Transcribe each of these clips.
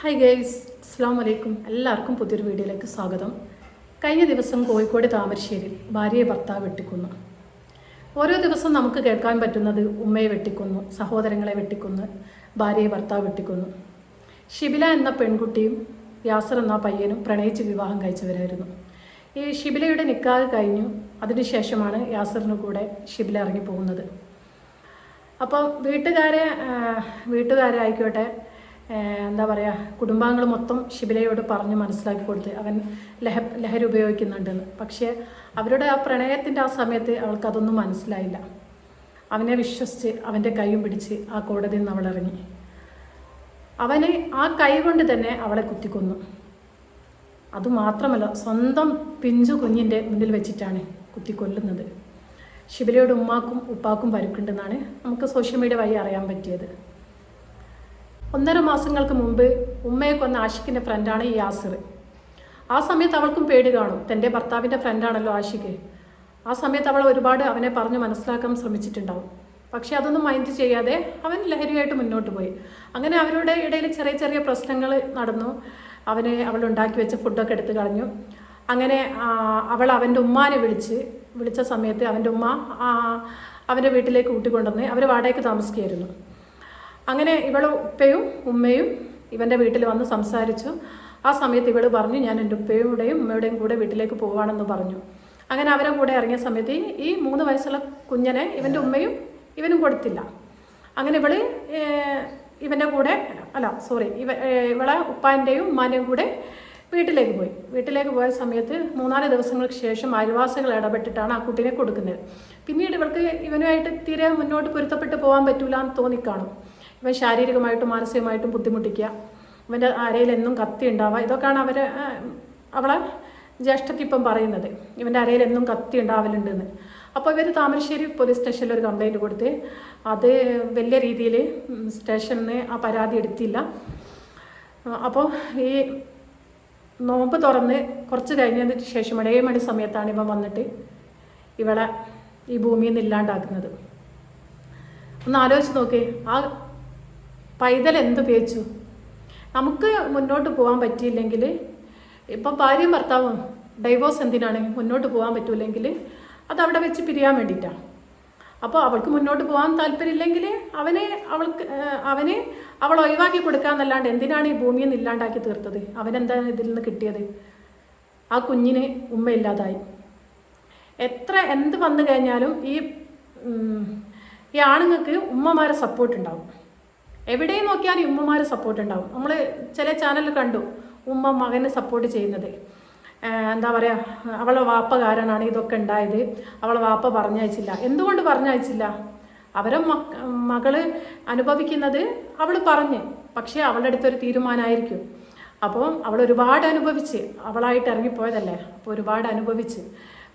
Hi guys അസ്സാം വലൈക്കും എല്ലാവർക്കും പുതിയൊരു വീഡിയോയിലേക്ക് സ്വാഗതം. കഴിഞ്ഞ ദിവസം കോഴിക്കോട് താമരശ്ശേരിയിൽ ഭാര്യയെ ഭർത്താവ് വെട്ടിക്കുന്നു. ഓരോ ദിവസം നമുക്ക് കേൾക്കാൻ പറ്റുന്നത് ഉമ്മയെ വെട്ടിക്കുന്നു സഹോദരങ്ങളെ വെട്ടിക്കുന്നു ഭാര്യയെ ഭർത്താവ് വെട്ടിക്കുന്നു. ഷിബില എന്ന പെൺകുട്ടിയും യാസർ എന്ന പയ്യനും പ്രണയിച്ച് വിവാഹം കഴിച്ചവരായിരുന്നു. ഈ ഷിബിലയുടെ നിക്കാഹ് കഴിഞ്ഞു. അതിനുശേഷമാണ് യാസറിന് കൂടെ ഷിബില ഇറങ്ങിപ്പോകുന്നത്. അപ്പോൾ വീട്ടുകാരെ വീട്ടുകാരായിക്കോട്ടെ എന്താ പറയുക കുടുംബാംഗങ്ങൾ മൊത്തം ശിബിലയോട് പറഞ്ഞ് മനസ്സിലാക്കി കൊടുത്ത് അവൻ ലഹ ലഹരി ഉപയോഗിക്കുന്നുണ്ടെന്ന്. പക്ഷേ അവരുടെ ആ പ്രണയത്തിന്റെ ആ സമയത്ത് അവൾക്ക് അതൊന്നും മനസ്സിലായില്ല. അവനെ വിശ്വസിച്ച് അവന്റെ കൈയും പിടിച്ച് ആ കോടതിയിൽ നിന്ന് അവളിറങ്ങി അവന് ആ കൈ കൊണ്ട് തന്നെ അവളെ കുത്തിക്കൊന്നു. അതുമാത്രമല്ല സ്വന്തം പിഞ്ചു കുഞ്ഞിന്റെ മുന്നിൽ വെച്ചിട്ടാണ് കുത്തിക്കൊല്ലുന്നത്. ശിബിലയോട് ഉമ്മാക്കും ഉപ്പാക്കും പരുക്കുണ്ടെന്നാണ് നമുക്ക് സോഷ്യൽ മീഡിയ വഴി അറിയാൻ പറ്റിയത്. ഒന്നര മാസങ്ങൾക്ക് മുമ്പ് ഉമ്മയെ കൊന്ന ആഷിഖിന്റെ ഫ്രണ്ടാണ് ഈ യാസിർ. ആ സമയത്ത് അവൾക്കും പേടി കാണും. തന്റെ ഭർത്താവിന്റെ ഫ്രണ്ടാണല്ലോ ആഷിഖ്. ആ സമയത്ത് അവൾ ഒരുപാട് അവനെ പറഞ്ഞ് മനസ്സിലാക്കാൻ ശ്രമിച്ചിട്ടുണ്ടാവും. പക്ഷെ അതൊന്നും മൈൻഡ് ചെയ്യാതെ അവൻ ലഹരിയായിട്ട് മുന്നോട്ട് പോയി. അങ്ങനെ അവരുടെ ഇടയിൽ ചെറിയ ചെറിയ പ്രശ്നങ്ങൾ നടന്നു. അവനെ അവൾ ഉണ്ടാക്കി വെച്ച ഫുഡൊക്കെ എടുത്ത് കളഞ്ഞു. അങ്ങനെ അവൾ അവന്റെ ഉമ്മാനെ വിളിച്ച് വിളിച്ച സമയത്ത് അവന്റെ ഉമ്മ അവന്റെ വീട്ടിലേക്ക് കൂട്ടിക്കൊണ്ടുവന്ന് അവർ വാടകയ്ക്ക് താമസിക്കുകയായിരുന്നു. അങ്ങനെ ഇവൾ ഉപ്പയും ഉമ്മയും ഇവന്റെ വീട്ടിൽ വന്ന് സംസാരിച്ചു. ആ സമയത്ത് ഇവൾ പറഞ്ഞു ഞാൻ എന്റെ ഉപ്പയുടെയും ഉമ്മയുടെയും കൂടെ വീട്ടിലേക്ക് പോവാണെന്ന് പറഞ്ഞു. അങ്ങനെ അവരും കൂടെ ഇറങ്ങിയ സമയത്ത് ഈ- മൂന്ന് വയസ്സുള്ള കുഞ്ഞനെ ഇവന്റെ ഉമ്മയും ഇവനും കൊടുത്തില്ല. അങ്ങനെ ഇവൾ ഇവന്റെ കൂടെ അല്ല സോറി ഇവ ഇവളെ ഉപ്പാന്റെയും ഉമ്മാന്റെയും കൂടെ വീട്ടിലേക്ക് പോയി. വീട്ടിലേക്ക് പോയ സമയത്ത് മൂന്നാൽ ദിവസങ്ങൾക്ക് ശേഷം അയൽവാസികൾ ഇടപെട്ടിട്ടാണ് ആ കുട്ടീനെ കൊടുക്കുന്നത്. പിന്നീട് ഇവൾക്ക് ഇവനുമായിട്ട് തീരെ മുന്നോട്ട് പൊരുത്തപ്പെട്ട് പോകാൻ പറ്റൂല എന്ന് തോന്നിക്കാണും ഇവൻ ശാരീരികമായിട്ടും മാനസികമായിട്ടും ബുദ്ധിമുട്ടിക്കുക. ഇവന്റെ അരയിൽ എന്നും കത്തി ഉണ്ടാവുക. ഇതൊക്കെയാണ് അവർ അവളെ ജ്യേഷ്ഠത്തി ഇപ്പം പറയുന്നത്. ഇവന്റെ അരയിൽ എന്നും കത്തി ഉണ്ടാവലുണ്ടെന്ന്. അപ്പോൾ ഇവർ താമരശ്ശേരി പോലീസ് സ്റ്റേഷനിൽ ഒരു കംപ്ലൈന്റ് കൊടുത്ത് അത് വലിയ രീതിയിൽ സ്റ്റേഷനിൽ നിന്ന് ആ പരാതി എടുത്തില്ല. അപ്പോൾ ഈ നോമ്പ് തുറന്ന് കുറച്ച് കഴിഞ്ഞതിന് ശേഷം ഏഴ് മണി സമയത്താണ് ഇവൻ വന്നിട്ട് ഇവളെ ഈ ഭൂമിയിൽ നിന്ന് ഇല്ലാണ്ടാക്കുന്നത്. ഒന്ന് ആലോചിച്ച് നോക്കി. ആ പൈതൽ എന്ത് പേച്ചു നമുക്ക് മുന്നോട്ട് പോകാൻ പറ്റിയില്ലെങ്കിൽ ഇപ്പം ഭാര്യയും ഭർത്താവും ഡൈവോഴ്സ് എന്തിനാണ് മുന്നോട്ട് പോകാൻ പറ്റൂലെങ്കിൽ അത് അവിടെ വെച്ച് പിരിയാൻ വേണ്ടിയിട്ടാണ് അപ്പോൾ അവൾക്ക് മുന്നോട്ട് പോകാൻ താല്പര്യമില്ലെങ്കിൽ അവനെ അവൾക്ക് അവനെ അവൾ ഒഴിവാക്കി കൊടുക്കാന്നല്ലാണ്ട് എന്തിനാണ് ഈ ഭൂമിയെ ഇല്ലാണ്ടാക്കി തീർത്തത്? അവനെന്താണ് ഇതിൽ നിന്ന് കിട്ടിയത്? ആ കുഞ്ഞിന് ഉമ്മയില്ലാതായി. എത്ര എന്ത് വന്നു കഴിഞ്ഞാലും ഈ ഈ ആണുങ്ങൾക്ക് ഉമ്മമാരെ സപ്പോർട്ട് ഉണ്ടാവും. എവിടെയും നോക്കിയാലും ഉമ്മമാർ സപ്പോർട്ട് ഉണ്ടാവും. നമ്മൾ ചില ചാനലിൽ കണ്ടു ഉമ്മ മകനെ സപ്പോർട്ട് ചെയ്യുന്നത്. എന്താ പറയുക അവളെ വാപ്പ കാരണമാണ് ഇതൊക്കെ ഉണ്ടായത്. അവളെ വാപ്പ പറഞ്ഞയച്ചില്ല. എന്തുകൊണ്ട് പറഞ്ഞയച്ചില്ല? അവരെ മകൾ അനുഭവിക്കുന്നത് അവൾ പറഞ്ഞ്. പക്ഷേ അവളുടെ അടുത്തൊരു തീരുമാനമായിരിക്കും. അപ്പോൾ അവൾ ഒരുപാട് അനുഭവിച്ച്. അവളായിട്ട് ഇറങ്ങിപ്പോയതല്ലേ? അപ്പോൾ ഒരുപാട് അനുഭവിച്ച്.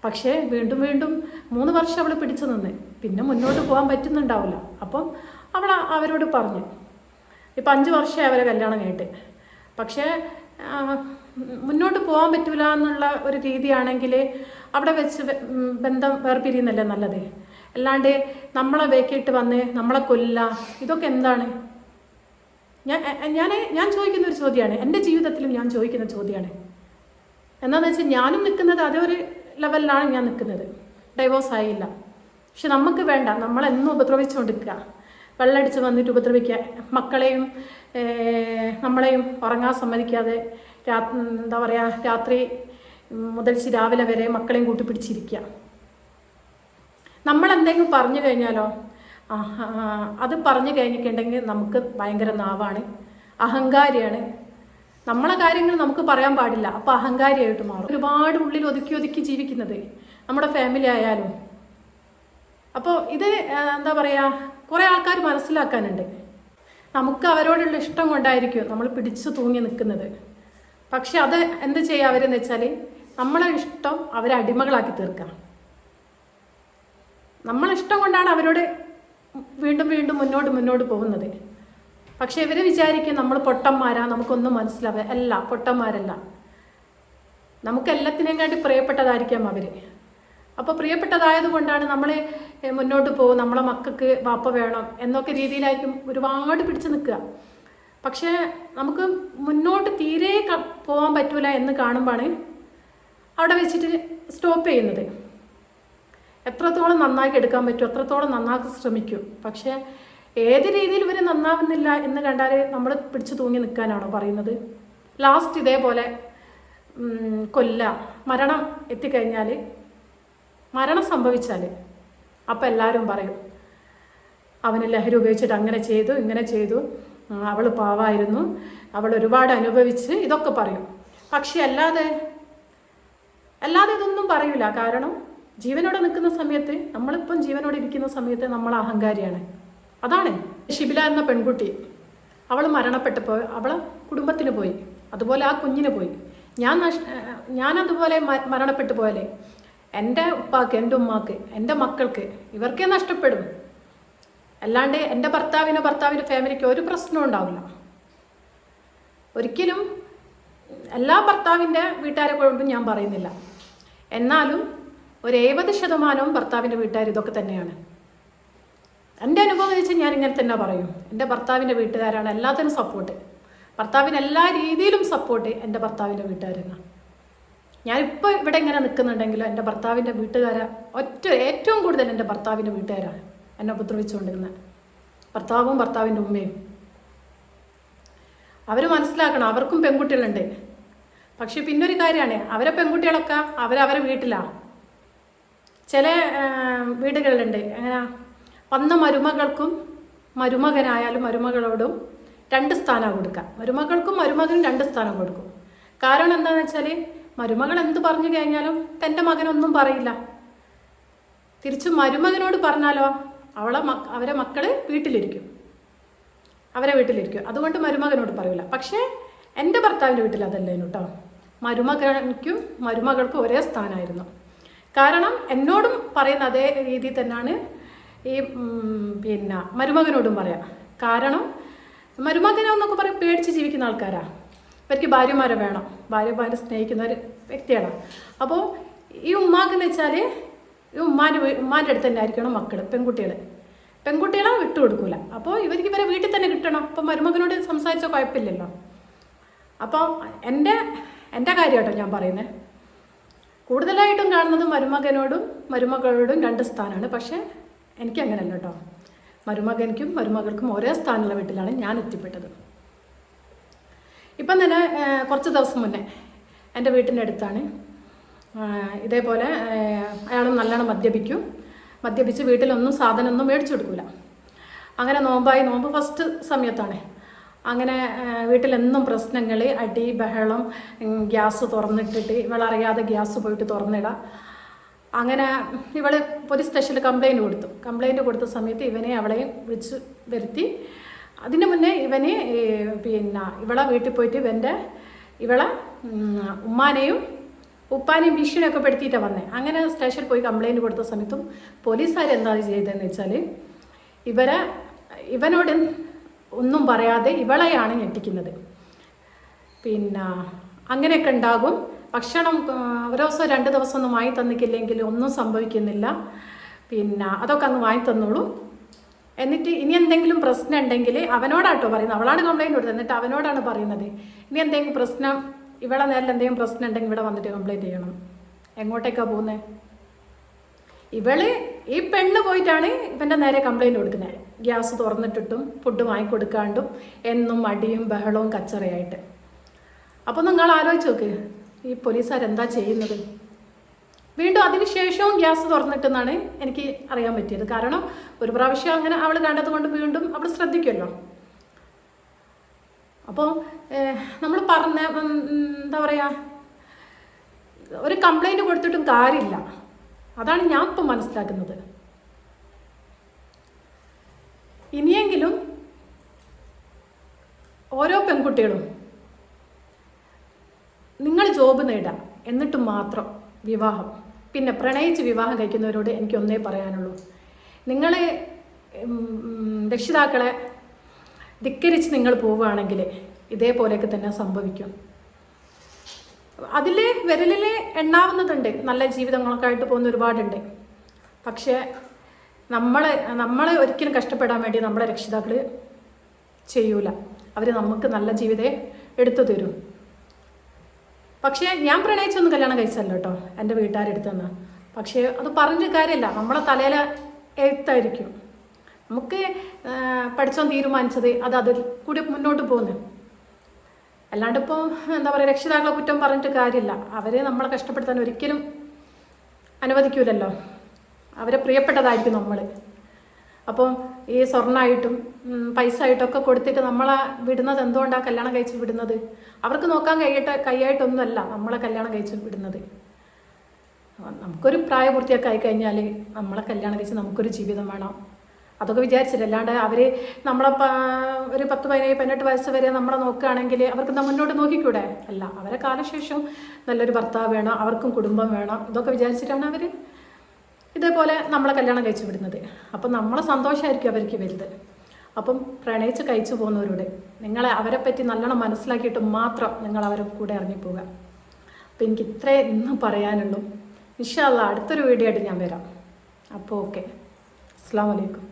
പക്ഷേ വീണ്ടും വീണ്ടും മൂന്ന് വർഷം അവൾ പിടിച്ചു നിന്ന്. പിന്നെ മുന്നോട്ട് പോകാൻ പറ്റുന്നുണ്ടാവില്ല. അപ്പം അവൾ അവരോട് പറഞ്ഞു. ഇപ്പം അഞ്ച് വർഷമായി അവരെ കല്യാണം കഴിഞ്ഞിട്ട്. പക്ഷേ മുന്നോട്ട് പോകാൻ പറ്റില്ല എന്നുള്ള ഒരു രീതിയാണെങ്കിൽ അവിടെ വെച്ച് ബന്ധം വേർപിരിയുന്നല്ലേ നല്ലത്? അല്ലാണ്ട് നമ്മളെ വേക്കിയിട്ട് വന്ന് നമ്മളെ കൊല്ല ഇതൊക്കെ എന്താണ്? ഞാൻ ഞാൻ ഞാൻ ചോദിക്കുന്ന ഒരു ചോദ്യമാണ് എന്റെ ജീവിതത്തിലും ഞാൻ ചോദിക്കുന്ന ചോദ്യമാണ് എന്താണെന്ന് വെച്ചാൽ ഞാനും നിൽക്കുന്നത് അതേ ഒരു ലെവലിലാണ് ഞാൻ നിൽക്കുന്നത് ഡൈവോഴ്സ് ആയില്ല. പക്ഷെ നമുക്ക് വേണ്ട. നമ്മളെന്നും ഉപദ്രവിച്ചുകൊണ്ടിരിക്കുക വെള്ളടിച്ച് വന്നിട്ട് ഉപദ്രവിക്കുക. മക്കളെയും നമ്മളെയും ഉറങ്ങാൻ സമ്മതിക്കാതെ രാ എന്താ പറയുക രാത്രി മുതൽച്ച് രാവിലെ വരെ മക്കളെയും കൂട്ടിപ്പിടിച്ചിരിക്കുക നമ്മൾ എന്തെങ്കിലും പറഞ്ഞു കഴിഞ്ഞാലോ അത് പറഞ്ഞു കഴിഞ്ഞിട്ടുണ്ടെങ്കിൽ നമുക്ക് ഭയങ്കര നാവാണ് അഹങ്കാരിയാണ്. നമ്മളെ കാര്യങ്ങൾ നമുക്ക് പറയാൻ പാടില്ല. അപ്പോൾ അഹങ്കാരിയായിട്ട് മാറും. ഒരുപാട് ഉള്ളിൽ ഒതുക്കി ഒതുക്കി ജീവിക്കുന്നത് നമ്മുടെ ഫാമിലി ആയാലും. അപ്പോൾ ഇത് എന്താ പറയുക കുറേ ആൾക്കാർ മനസ്സിലാക്കാനുണ്ട്. നമുക്ക് അവരോടുള്ള ഇഷ്ടം കൊണ്ടായിരിക്കും നമ്മൾ പിടിച്ചു തൂങ്ങി നിൽക്കുന്നത്. പക്ഷെ അത് എന്ത് ചെയ്യുക അവരെന്ന് വെച്ചാൽ നമ്മളെ ഇഷ്ടം അവരെ അടിമകളാക്കി തീർക്കാം നമ്മളിഷ്ടം കൊണ്ടാണ് അവരോട് വീണ്ടും വീണ്ടും മുന്നോട്ട് മുന്നോട്ട് പോകുന്നത്. പക്ഷെ ഇവരെ വിചാരിക്കും നമ്മൾ പൊട്ടന്മാരാ നമുക്കൊന്നും മനസ്സിലാവുക അല്ല പൊട്ടന്മാരല്ല. നമുക്ക് എല്ലാത്തിനെയും കാട്ടി പ്രിയപ്പെട്ടതായിരിക്കാം അവർ അപ്പോൾ പ്രിയപ്പെട്ടതായത് കൊണ്ടാണ് നമ്മളെ മുന്നോട്ട് പോകും നമ്മളെ മക്കൾക്ക് വാപ്പ വേണം എന്നൊക്കെ രീതിയിലായിരിക്കും ഒരുപാട് പിടിച്ചു നിൽക്കുക. പക്ഷേ നമുക്ക് മുന്നോട്ട് തീരെ പോകാൻ പറ്റൂല എന്ന് കാണുമ്പോഴാണ് അവിടെ വെച്ചിട്ട് സ്റ്റോപ്പ് ചെയ്യുന്നത്. എത്രത്തോളം നന്നാക്കി എടുക്കാൻ പറ്റും എത്രത്തോളം നന്നാക്കി ശ്രമിക്കും. പക്ഷേ ഏത് രീതിയിൽ ഇവർ നന്നാവുന്നില്ല എന്ന് കണ്ടാൽ നമ്മൾ പിടിച്ചു തൂങ്ങി നിൽക്കാനാണോ പറയുന്നത്. ലാസ്റ്റ് ഇതേപോലെ കൊല്ല മരണം എത്തിക്കഴിഞ്ഞാൽ മരണം സംഭവിച്ചാൽ അപ്പം എല്ലാവരും പറയും അവന് ലഹരി ഉപയോഗിച്ചിട്ട് അങ്ങനെ ചെയ്തു ഇങ്ങനെ ചെയ്തു. അവൾ പാവായിരുന്നു. അവൾ ഒരുപാട് അനുഭവിച്ച് ഇതൊക്കെ പറയും. പക്ഷെ അല്ലാതെ അല്ലാതെ ഇതൊന്നും പറയൂല. കാരണം ജീവനോടെ നിൽക്കുന്ന സമയത്ത് നമ്മളിപ്പം ജീവനോടെ ഇരിക്കുന്ന സമയത്ത് നമ്മൾ അഹങ്കാരിയാണ്. അതാണ് ഷിബില എന്ന പെൺകുട്ടി. അവൾ മരണപ്പെട്ടപ്പോൾ അവൾ കുടുംബത്തിന് പോയി. അതുപോലെ ആ കുഞ്ഞിന് പോയി. ഞാൻ ഞാനതുപോലെ മരണപ്പെട്ടു പോയാലേ എന്റെ ഉപ്പാക്ക് എന്റെ ഉമ്മാക്ക് എന്റെ മക്കൾക്ക് ഇവർക്കേ നഷ്ടപ്പെടും. അല്ലാണ്ട് എന്റെ ഭർത്താവിനോ ഭർത്താവിന്റെ ഫാമിലിക്കോ ഒരു പ്രശ്നവും ഉണ്ടാവില്ല. ഒരിക്കലും എല്ലാ ഭർത്താവിന്റെ വീട്ടുകാരെ കുഴപ്പം ഞാൻ പറയുന്നില്ല. എന്നാലും ഒരു എഴുപത് ശതമാനവും ഭർത്താവിന്റെ വീട്ടുകാർ ഇതൊക്കെ തന്നെയാണ്. എന്റെ അനുഭവം വെച്ച് ഞാൻ ഇങ്ങനെ തന്നെ പറയും. എന്റെ ഭർത്താവിന്റെ വീട്ടുകാരാണ് എല്ലാത്തിനും സപ്പോർട്ട് ഭർത്താവിന് എല്ലാ രീതിയിലും സപ്പോർട്ട് എന്റെ ഭർത്താവിന്റെ വീട്ടുകാരെന്നാണ്. ഞാനിപ്പോൾ ഇവിടെ ഇങ്ങനെ നിൽക്കുന്നുണ്ടെങ്കിലും എന്റെ ഭർത്താവിന്റെ വീട്ടുകാരെ ഒറ്റ ഏറ്റവും കൂടുതൽ എന്റെ ഭർത്താവിന്റെ വീട്ടുകാരാണ് എന്നെ ഉപദ്രവിച്ചുകൊണ്ടിരുന്നത് ഭർത്താവും ഭർത്താവിന്റെ ഉമ്മയും. അവർ മനസ്സിലാക്കണം അവർക്കും പെൺകുട്ടികളുണ്ട്. പക്ഷെ പിന്നൊരു കാര്യമാണ് അവരെ പെൺകുട്ടികളൊക്കെ അവരവരെ വീട്ടിലാണ് ചില വീടുകളിലുണ്ട് എങ്ങനെ? വന്ന മരുമകൾക്കും മരുമകനായാലും മരുമകളോടും രണ്ട് സ്ഥാനം കൊടുക്കാം. മരുമകൾക്കും മരുമകനും രണ്ട് സ്ഥാനം കൊടുക്കും. കാരണം എന്താണെന്ന് വെച്ചാൽ മരുമകൾ എന്ത് പറഞ്ഞു കഴിഞ്ഞാലും തന്റെ മകനൊന്നും പറയില്ല. തിരിച്ചു മരുമകനോട് പറഞ്ഞാലോ അവളെ അവരെ മക്കൾ വീട്ടിലിരിക്കും. അവരെ വീട്ടിലിരിക്കും. അതുകൊണ്ട് മരുമകനോട് പറയില്ല പക്ഷേ എന്റെ ഭർത്താവിന്റെ വീട്ടിൽ അതല്ലേനു കേട്ടോ മരുമകനും മരുമകൾക്കും ഒരേ സ്ഥാനമായിരുന്നു കാരണം എന്നോടും പറയുന്ന അതേ രീതിയിൽ തന്നെയാണ് ഈ പിന്നെ മരുമകനോടും പറയാം. കാരണം മരുമകനെന്നൊക്കെ പറയും പേടിച്ച് ജീവിക്കുന്ന ആൾക്കാരാ. ഇവർക്ക് ഭാര്യമാരെ വേണം. ഭാര്യമാരെ സ്നേഹിക്കുന്ന ഒരു വ്യക്തിയാണ്. അപ്പോൾ ഈ ഉമ്മാക്കെന്ന് വെച്ചാൽ ഈ ഉമ്മാന്റെ ഉമ്മാന്റെ അടുത്ത് തന്നെ ആയിരിക്കണം മക്കൾ പെൺകുട്ടികൾ പെൺകുട്ടികളെ വിട്ടു വിട്ടുകൊടുക്കൂല അപ്പോൾ ഇവർക്ക് ഇവരെ വീട്ടിൽ തന്നെ കിട്ടണം. അപ്പം മരുമകനോട് സംസാരിച്ച കുഴപ്പമില്ലല്ലോ അപ്പോൾ എന്റെ എന്റെ കാര്യം കേട്ടോ ഞാൻ പറയുന്നത് കൂടുതലായിട്ടും കാണുന്നത് മരുമകനോടും മരുമകളോടും രണ്ട് സ്ഥാനമാണ്. പക്ഷേ എനിക്ക് അങ്ങനെയല്ല കേട്ടോ. മരുമകനിക്കും മരുമകൾക്കും ഒരേ സ്ഥാനമുള്ള വീട്ടിലാണ് ഞാൻ എത്തിപ്പെട്ടത്. ഇപ്പം തന്നെ കുറച്ച് ദിവസം മുന്നേ എന്റെ വീട്ടിന്റെ അടുത്താണ്. ഇതേപോലെ അയാൾ നല്ലോണം മദ്യപിക്കും. മദ്യപിച്ച് വീട്ടിലൊന്നും സാധനമൊന്നും മേടിച്ചു കൊടുക്കില്ല അങ്ങനെ നോമ്പായി നോമ്പ് ഫസ്റ്റ് സമയത്താണ്. അങ്ങനെ വീട്ടിലെന്നും പ്രശ്നങ്ങൾ അടി ബഹളം ഗ്യാസ് തുറന്നിട്ടിട്ട് ഇവളറിയാതെ ഗ്യാസ് പോയിട്ട് തുറന്നിടാം. അങ്ങനെ ഇവൾ പോലീസ് സ്റ്റേഷനിൽ കംപ്ലൈന്റ് കൊടുത്തു. കംപ്ലൈന്റ് കൊടുത്ത സമയത്ത് ഇവനെ അവളെയും വിളിച്ച് വരുത്തി. അതിന് മുന്നേ ഇവന് പിന്നെ ഇവളെ വീട്ടിൽ പോയിട്ട് ഇവന്റെ ഇവളെ ഉമ്മാനെയും ഉപ്പാനെയും ഭീഷണിയൊക്കെ പെടുത്തിയിട്ടാണ് വന്നത് അങ്ങനെ സ്റ്റേഷനിൽ പോയി കംപ്ലൈന്റ് കൊടുത്ത സമയത്തും പോലീസുകാർ എന്താ ചെയ്തതെന്ന് വെച്ചാൽ ഇവരെ ഇവനോട് ഒന്നും പറയാതെ ഇവളെയാണ് ഞെട്ടിക്കുന്നത്. പിന്നെ അങ്ങനെയൊക്കെ ഉണ്ടാകും. ഭക്ഷണം ഒരു ദിവസം രണ്ട് ദിവസം ഒന്നും വാങ്ങി തന്നിക്കില്ലെങ്കിൽ ഒന്നും സംഭവിക്കുന്നില്ല. പിന്നെ അതൊക്കെ അങ്ങ് വാങ്ങി തന്നോളൂ. എന്നിട്ട് ഇനി എന്തെങ്കിലും പ്രശ്നം ഉണ്ടെങ്കിൽ അവനോടാട്ടോ പറയുന്നത്. അവളാണ് കംപ്ലൈന്റ് കൊടുത്തത്. എന്നിട്ട് അവനോടാണ് പറയുന്നത്. ഇനി എന്തെങ്കിലും പ്രശ്നം ഇവിടെ നേരിൽ എന്തെങ്കിലും പ്രശ്നം ഉണ്ടെങ്കിൽ ഇവിടെ വന്നിട്ട് കംപ്ലൈന്റ് ചെയ്യണം. എങ്ങോട്ടേക്കാണ് പോകുന്നത് ഇവൾ ഈ പെണ്ണ് പോയിട്ടാണ് ഇവന്റെ നേരെ കംപ്ലൈന്റ് കൊടുക്കുന്നത്. ഗ്യാസ് തുറന്നിട്ടിട്ടും ഫുഡ് വാങ്ങിക്കൊടുക്കാണ്ടും എന്നും അടിയും ബഹളവും കച്ചറയായിട്ട്. അപ്പോൾ നിങ്ങൾ ആലോചിച്ച് നോക്ക്. ഈ പോലീസുകാരെന്താ ചെയ്യുന്നത്? വീണ്ടും അതിനുശേഷവും ഗ്യാസ് തുറന്നിട്ടെന്നാണ് എനിക്ക് അറിയാൻ പറ്റിയത്. കാരണം ഒരു പ്രാവശ്യം അങ്ങനെ അവൾ കണ്ടത് കൊണ്ട് വീണ്ടും അവൾ ശ്രദ്ധിക്കുമല്ലോ. അപ്പോൾ നമ്മൾ പറഞ്ഞ എന്താ പറയുക ഒരു കംപ്ലൈന്റ് കൊടുത്തിട്ടും കാര്യമില്ല. അതാണ് ഞാൻ ഇപ്പം മനസ്സിലാക്കുന്നത്. ഇനിയെങ്കിലും ഓരോ പെൺകുട്ടികളും നിങ്ങൾ ജോബ് നേടാം എന്നിട്ട് മാത്രം വിവാഹം. പിന്നെ പ്രണയിച്ച് വിവാഹം കഴിക്കുന്നവരോട് എനിക്ക് ഒന്നേ പറയാനുള്ളൂ. നിങ്ങൾ രക്ഷിതാക്കളെ ധിക്കരിച്ച് നിങ്ങൾ പോവുകയാണെങ്കിൽ ഇതേപോലെയൊക്കെ തന്നെ സംഭവിക്കും. അതിലെ വിരലിൽ എണ്ണാവുന്നതുണ്ട്. നല്ല ജീവിതങ്ങളൊക്കെ ആയിട്ട് പോകുന്ന ഒരുപാടുണ്ട്. പക്ഷേ നമ്മളെ നമ്മളെ ഒരിക്കലും കഷ്ടപ്പെടാൻ വേണ്ടി നമ്മളെ രക്ഷിതാക്കൾ ചെയ്യൂല. അവർ നമുക്ക് നല്ല ജീവിതം എടുത്തു തരും. പക്ഷേ ഞാൻ പ്രണയിച്ചൊന്നും കല്യാണം കഴിച്ചല്ലോ കേട്ടോ എന്റെ വീട്ടുകാരെടുത്ത് നിന്ന്. പക്ഷേ അത് പറഞ്ഞ കാര്യമല്ല. നമ്മളെ തലയിൽ എഴുത്തായിരിക്കും. നമുക്ക് പഠിച്ചോ തീരുമാനിച്ചത് അത് അതിൽ കൂടി മുന്നോട്ട് പോകുന്നു. അല്ലാണ്ട് ഇപ്പോൾ എന്താ പറയുക രക്ഷിതാക്കളെ കുറ്റം പറഞ്ഞിട്ട് കാര്യമില്ല. അവരെ നമ്മളെ കഷ്ടപ്പെടുത്താൻ ഒരിക്കലും അനുവദിക്കൂലല്ലോ. അവരെ പ്രിയപ്പെട്ടതായിരിക്കും നമ്മൾ അപ്പം ഈ സ്വർണമായിട്ടും പൈസ ആയിട്ടൊക്കെ കൊടുത്തിട്ട് നമ്മളെ വിടുന്നത് എന്തുകൊണ്ടാണ് കല്യാണം കഴിച്ച് വിടുന്നത്? അവർക്ക് നോക്കാൻ കഴിയട്ടെ കൈയായിട്ടൊന്നുമല്ല നമ്മളെ കല്യാണം കഴിച്ച് വിടുന്നത്. നമുക്കൊരു പ്രായപൂർത്തിയൊക്കെ ആയിക്കഴിഞ്ഞാൽ നമ്മളെ കല്യാണം കഴിച്ച് നമുക്കൊരു ജീവിതം വേണം. അതൊക്കെ വിചാരിച്ചില്ല അല്ലാണ്ട് അവർ നമ്മളെ ഒരു പത്ത് പതിനേഴ് പതിനെട്ട് വയസ്സ് വരെ നമ്മളെ നോക്കുകയാണെങ്കിൽ അവർക്ക് മുന്നോട്ട് നോക്കിക്കൂടെ? അല്ല അവരെ കാലശേഷം നല്ലൊരു ഭർത്താവ് വേണം അവർക്കും കുടുംബം വേണം. ഇതൊക്കെ വിചാരിച്ചിട്ടാണ് അവർ ഇതേപോലെ നമ്മളെ കല്യാണം കഴിച്ചു വിടുന്നത്. അപ്പം നമ്മളെ സന്തോഷമായിരിക്കും അവർക്ക് വലുത്. അപ്പം പ്രണയിച്ച് കഴിച്ചു പോകുന്നവരോട് നിങ്ങളെ അവരെ പറ്റി നല്ലോണം മനസ്സിലാക്കിയിട്ട് മാത്രം നിങ്ങൾ അവരെ കൂടെ ഇറങ്ങിപ്പോവുക. അപ്പം എനിക്ക് ഇത്രേ ഇന്ന് പറയാനുള്ളൂ. ഇൻഷാല്ല അടുത്തൊരു വീഡിയോ ആയിട്ട് ഞാൻ വരാം. അപ്പോൾ ഓക്കെ. അസ്സാം വലൈക്കും